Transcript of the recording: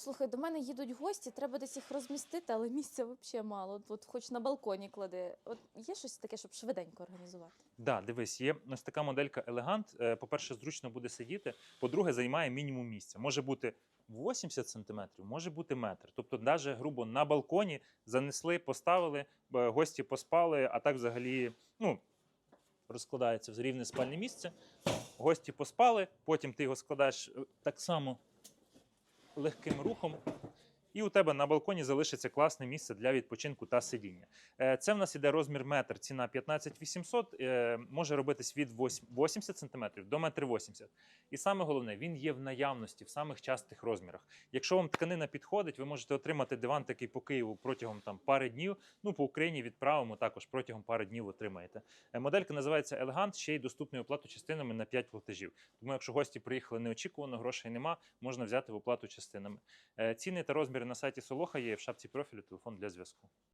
Слухай, до мене їдуть гості, треба десь їх розмістити, але місця взагалі мало. От, хоч на балконі клади. От є щось таке, щоб швиденько організувати. Да, дивись, є ось така моделька Елегант. По-перше, зручно буде сидіти. По-друге, займає мінімум місця. Може бути 80 см, може бути метр. Тобто, навіть грубо на балконі занесли, поставили, гості поспали, а так взагалі ну, розкладається в рівне спальне місце. Гості поспали, потім ти його складаєш е, так само легким рухом. І у тебе на балконі залишиться класне місце для відпочинку та сидіння. Е, Це в нас іде розмір метр, ціна 15 800, е, може робитись від 80 см до 1,80 м. І саме головне, він є в наявності в самих частих розмірах. Якщо вам тканина підходить, ви можете отримати диван такий по Києву протягом там пари днів. Ну по Україні відправимо також протягом пари днів отримаєте. Е, Моделька називається Елегант, ще й доступний оплату частинами на 5 платежів. Тому, якщо гості приїхали неочікувано, грошей нема, можна взяти в оплату частинами. Ціни та розміри на сайті Солоха є в шапці профілю, телефон для зв'язку.